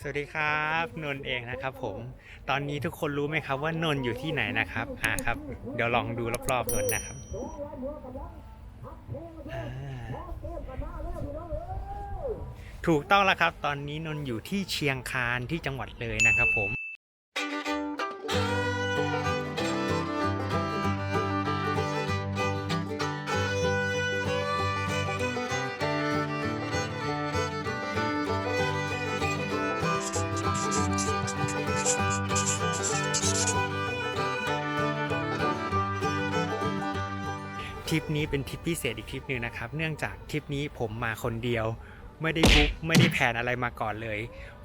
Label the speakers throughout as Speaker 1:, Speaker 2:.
Speaker 1: สวัสดีครับนนท์เองนะครับผมตอนนี้ทุกคนรู้ไหมครับว่านนท์อยู่ที่ไหนนะครับอ่าครับ เดี๋ยวลองดูรอบๆนนท์นะครับอ่าถูกต้องแล้วครับ ตอนนี้นนท์อยู่ที่เชียงคานที่จังหวัดเลยนะครับผม ทริปนี้เป็นทริปพิเศษอีกทริปหนึ่งนะครับ เนื่องจากทริปนี้ผมมาคนเดียว ไม่ได้บุ๊กไม่ได้แผนอะไรมาก่อนเลย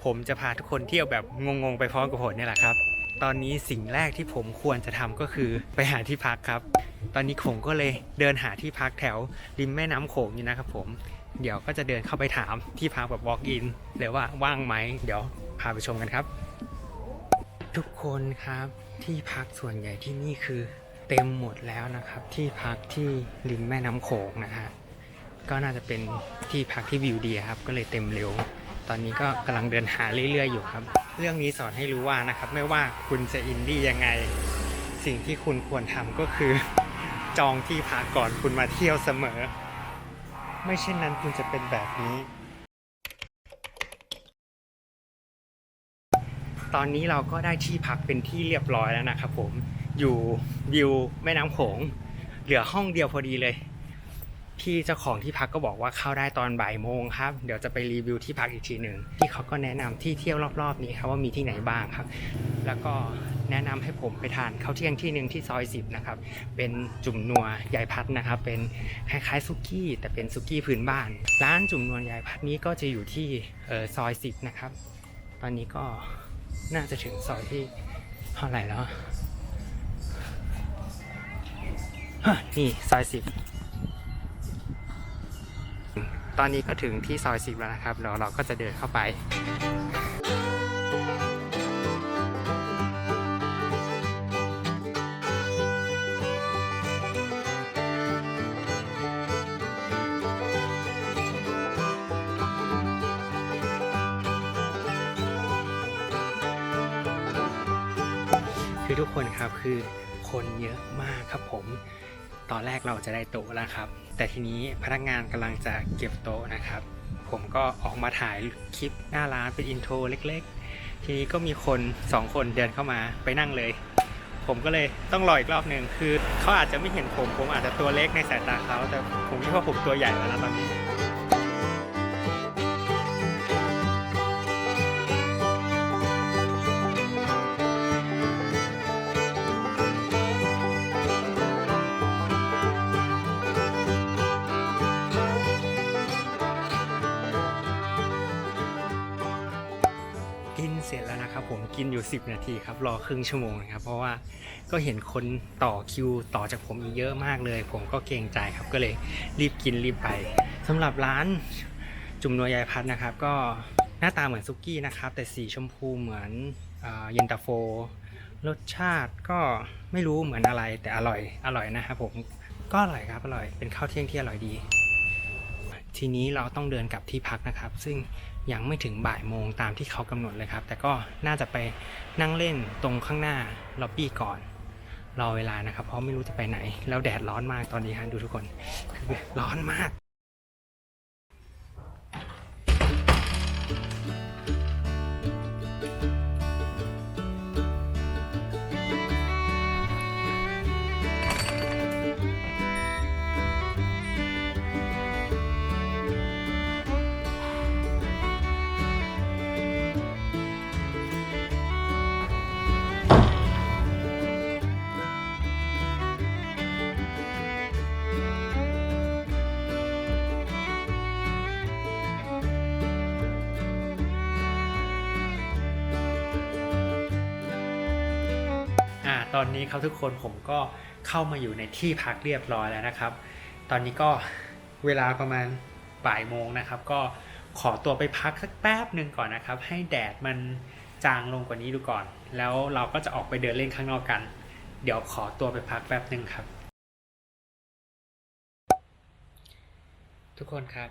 Speaker 1: ผมจะพาทุกคนเที่ยวแบบงงๆไปพร้อมกับผมนี่แหละครับ ตอนนี้สิ่งแรกที่ผมควรจะทำก็คือไปหาที่พักครับ ตอนนี้ผมก็เลยเดินหาที่พักแถวริมแม่น้ำโขงอยู่นะครับผมเดี๋ยวก็จะเดินเข้าไปถามที่พักแบบ walk in เลยว่าว่างไหม เดี๋ยวพาไปชมกันครับ ทุกคนครับที่พักส่วนใหญ่ที่นี่คือ เต็มหมดแล้วนะครับ ที่พักที่ริมแม่น้ำโขงนะฮะก็น่าจะเป็นที่พักที่วิวดีครับ ก็เลยเต็มเร็ว ตอนนี้ก็กำลังเดินหาเรื่อยๆอยู่ครับ เรื่องนี้สอนให้รู้ว่านะครับ ไม่ว่าคุณจะอินดี้ยังไง สิ่งที่คุณควรทำก็คือ จองที่พักก่อนคุณมาเที่ยวเสมอ ไม่เช่นนั้นคุณจะเป็นแบบนี้ ตอนนี้เราก็ได้ที่พักเป็นที่เรียบร้อยแล้วนะครับผม อยู่วิวแม่น้ำโขง เหลือห้องเดียวพอดีเลย พี่เจ้าของที่พักก็บอกว่าเข้าได้ตอนบ่ายโมงครับ เดี๋ยวจะไปรีวิวที่พักอีกทีหนึ่งที่เขาก็แนะนำที่เที่ยวรอบๆ นี้ครับว่ามีที่ไหนบ้างครับ แล้วก็แนะนำให้ผมไปทานข้าวเที่ยงที่หนึ่งที่ซอย10นะครับ เป็นจุ่มนัวยายพัดนะครับ เป็นคล้ายๆซุกี้ แต่เป็นซุกี้พื้นบ้าน ร้านจุ่มนัวยายพัดนี้ก็จะอยู่ที่เออซอย10นะครับ ตอนนี้ก็น่าจะถึงซอยที่เท่าไหร่แล้ว นี่ซอยสิบตอนนี้ก็ถึงที่ซอยสิบแล้วนะครับแล้วเราก็จะเดินเข้าไปคือทุกคนครับคือคนเยอะมากครับผม ตอนแรกเราจะได้โต๊ะแล้วครับ แต่ทีนี้พนักงานกำลังจะเก็บโต๊ะนะครับ ผมก็ออกมาถ่ายคลิปหน้าร้านเป็นอินโทรเล็กๆ ทีนี้ก็มีคนสองคนเดินเข้ามาไปนั่งเลย ผมก็เลยต้องรออีกรอบหนึ่งคือเขาอาจจะไม่เห็นผม ผมอาจจะตัวเล็กในสายตาเขาแต่ผมคิดว่าผมตัวใหญ่แล้วนะตอนนี้ กินอยู่ 10 นาทีครับ รอครึ่งชั่วโมงนะครับ เพราะว่าก็เห็นคนต่อคิวต่อจากผมอีกเยอะมากเลย ผมก็เกรงใจครับก็เลยรีบกินรีบไปสำหรับร้านจุ่มนัวยายพัดนะครับ ก็หน้าตาเหมือนซุกี้นะครับ แต่สีชมพูเหมือนเย็นตาโฟ รสชาติก็ไม่รู้เหมือนอะไรแต่อร่อยอร่อยนะครับผมก็อร่อยครับอร่อยเป็นข้าวเที่ยงที่อร่อยดี ทีนี้เราต้องเดินกลับที่พักนะครับ ซึ่ง ยังไม่ถึงบ่ายโมงตามที่เขากำหนดเลยครับ แต่ก็น่าจะไปนั่งเล่นตรงข้างหน้าล็อบบี้ก่อนรอเวลานะครับ เพราะไม่รู้จะไปไหน แล้วแดดร้อนมากตอนนี้ฮะดูทุกคนคือร้อนมาก อ่าตอนนี้ครับทุกคนผมก็เข้ามาอยู่ในที่พักเรียบร้อยแล้วนะครับ ตอนนี้ก็เวลาประมาณบ่ายโมงนะครับ ก็ขอตัวไปพักสักแป๊บหนึ่งก่อนนะครับ ให้แดดมันจางลงกว่านี้ดูก่อน แล้วเราก็จะออกไปเดินเล่นข้างนอกกัน เดี๋ยวขอตัวไปพักแป๊บหนึ่งครับ ทุกคนครับ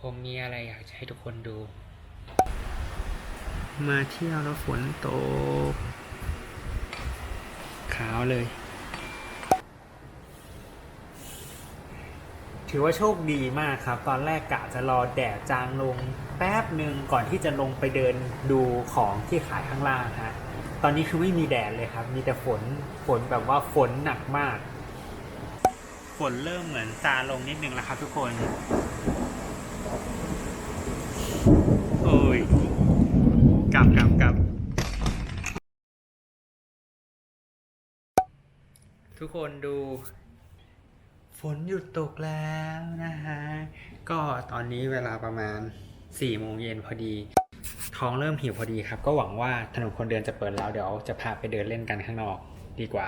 Speaker 1: ผมมีอะไรอยากจะให้ทุกคนดู มาเที่ยวแล้วฝนตก ขาวเลย ถือว่าโชคดีมากครับ ตอนแรกกะจะรอแดดจางลงแป๊บหนึ่งก่อนที่จะลงไปเดินดูของที่ขายข้างล่างฮะตอนนี้คือไม่มีแดดเลยครับ มีแต่ฝนฝนแบบว่าฝนหนักมาก ฝนเริ่มเหมือนซาลงนิดนึงแล้วครับทุกคน โอ้ย กลับกลับกลับ ทุกคนดู ฝนหยุดตกแล้วนะฮะ ก็ตอนนี้เวลาประมาณ4โมงเย็นพอดี ท้องเริ่มหิวพอดีครับ ก็หวังว่าถนนคนเดินจะเปิดแล้วเดี๋ยวจะพาไปเดินเล่นกันข้างนอกดีกว่า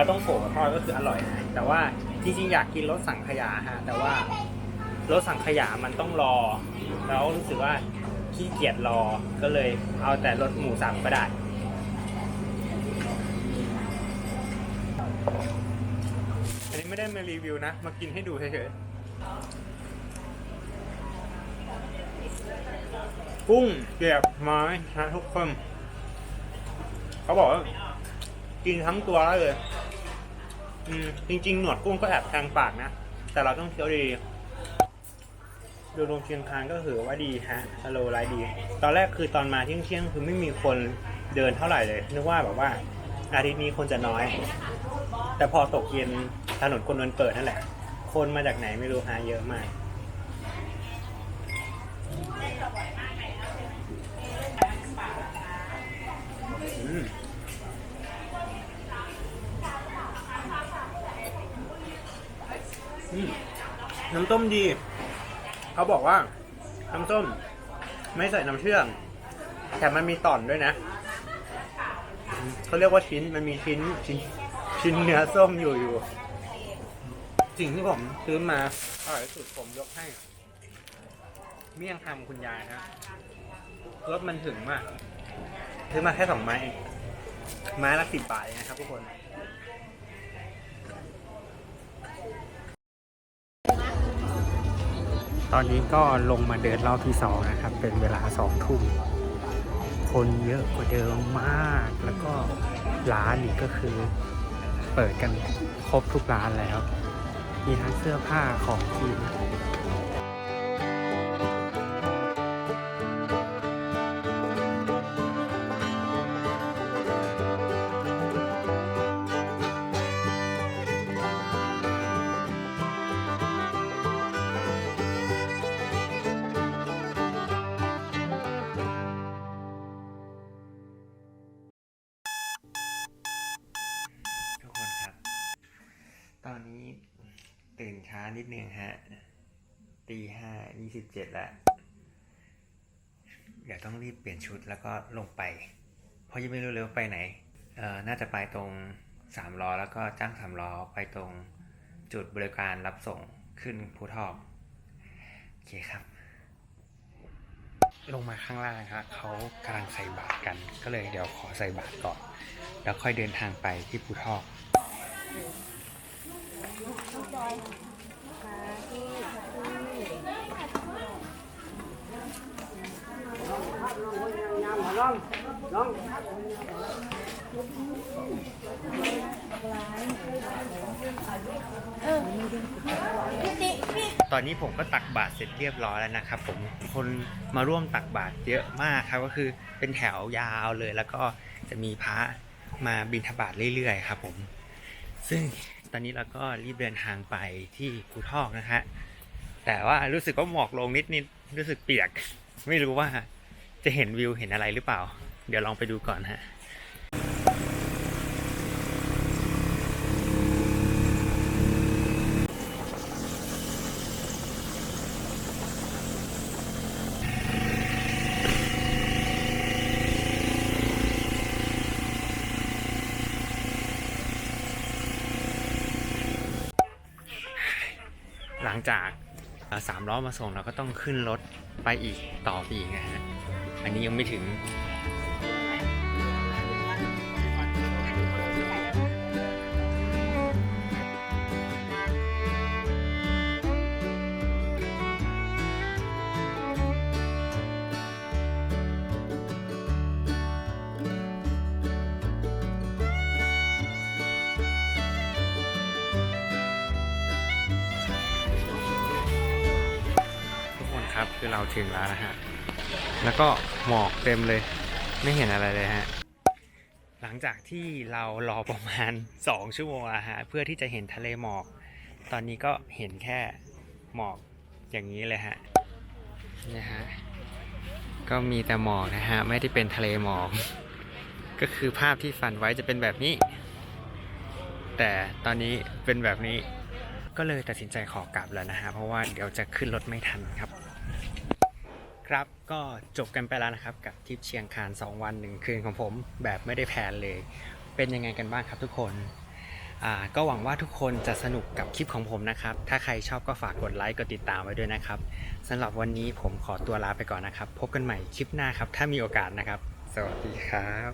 Speaker 1: ลาต้องโกะทอดก็คืออร่อยนะแต่ว่าจริงๆอยากกินรสสังขยาฮะแต่ว่ารสสังขยามันต้องรอ แล้วรู้สึกว่าขี้เกียจรอก็เลยเอาแต่รสหมูสับก็ได้อันนี้ไม่ได้มารีวิวนะ มากินให้ดูเฉยๆกุ้งเสียบไม้นะทุกคน เขาบอกว่ากินทั้งตัวได้เลย อืมจริงๆ หนวดกุ้งก็แอบแทงปากนะ แต่เราต้องเคี้ยวดีดูรวมเชียงคานก็ถือว่าดีฮะสโลไลดี ตอนแรกคือตอนมาเที่ยงเที่ยงคือไม่มีคนเดินเท่าไหร่เลย นึกว่าแบบว่า อาทิตย์นี้คนจะน้อย แต่พอตกเย็นถนนคนเดินเปิดนั่นแหละ คนมาจากไหนไม่รู้ฮะเยอะมากอืม อืม น้ำต้มดี เขาบอกว่า น้ำส้ม ไม่ใส่น้ำเชื่อม แต่มันมีต่อนด้วยนะ เขาเรียกว่าชิ้น มันมีชิ้น ชิ้น ชิ้นเนื้อส้มอยู่อยู่ สิ่งที่ผมซื้อมาอร่อยสุดผมยกให้ เมี่ยงคำคุณยายฮะรสมันถึงมาก ซื้อมาแค่สองไม้ไม้ละสิบบาทนะครับทุกคน ตอนนี้ก็ลงมาเดินรอบที่สองนะครับ เป็นเวลาสองทุ่มคนเยอะกว่าเดิมมาก แล้วก็ร้านนี่ก็คือเปิดกันครบทุกร้านแล้ว มีทั้งเสื้อผ้าของกินานิดนึงฮะตีห้ายี่สิบเจ็ดแล้วเดี๋ยวต้องรีบเปลี่ยนชุดแล้วก็ลงไป เพราะยังไม่รู้เลยว่าไปไหนเอ่อน่าจะไปตรงสามล้อแล้วก็จ้างสามล้อไปตรงจุดบริการรับส่งขึ้นภูทอกโอเคครับ ลงมาข้างล่างครับเขากำลังใส่บาตรกัน ก็เลยเดี๋ยวขอใส่บาตรก่อน แล้วค่อยเดินทางไปที่ภูทอก
Speaker 2: น้องน้องเออพี่ติพี่
Speaker 1: ตอนนี้ผมก็ตักบาตรเสร็จเรียบร้อยแล้วนะครับ ผมคนมาร่วมตักบาตรเยอะมากครับก็คือเป็นแถวยาวเลยแล้วก็จะมีพระมาบิณฑบาตเรื่อยๆครับ ผม ซึ่ง ตอนนี้เราก็รีบเดินทางไปที่ภูทอกนะฮะ แต่ว่ารู้สึกว่าหมอกลงนิดนิดรู้สึกเปียก ไม่รู้ว่าจะเห็นวิวเห็นอะไรหรือเปล่า เดี๋ยวลองไปดูก่อนฮะ จากสามล้อมาส่งเราก็ต้องขึ้นรถไปอีกต่อไปอีกนะฮะ อันนี้ยังไม่ถึง คนครับ คือเราถึงแล้วนะฮะ แล้วก็หมอกเต็มเลย ไม่เห็นอะไรเลยฮะ หลังจากที่เรารอประมาณ 2 ชั่วโมงอะฮะ เพื่อที่จะเห็นทะเลหมอก ตอนนี้ก็เห็นแค่หมอกอย่างนี้เลยฮะนะฮะ ก็มีแต่หมอกนะฮะ ไม่ได้เป็นทะเลหมอก ก็คือภาพที่ฝันไว้จะเป็นแบบนี้ แต่ตอนนี้เป็นแบบนี้ก็เลยตัดสินใจขอกลับแล้วนะฮะ เพราะว่าเดี๋ยวจะขึ้นรถไม่ทันครับ ครับก็จบกันไปแล้วนะครับกับทริปเชียงคาน 2 วัน 1 คืนของผมแบบไม่ได้แผนเลย เป็นยังไงกันบ้างครับทุกคนอ่าก็หวังว่าทุกคนจะสนุกกับคลิปของผมนะครับ ถ้าใครชอบก็ฝากกดไลค์กดติดตามไว้ด้วยนะครับสำหรับวันนี้ผมขอตัวลาไปก่อนนะครับ พบกันใหม่คลิปหน้าครับ ถ้ามีโอกาสนะครับ สวัสดีครับ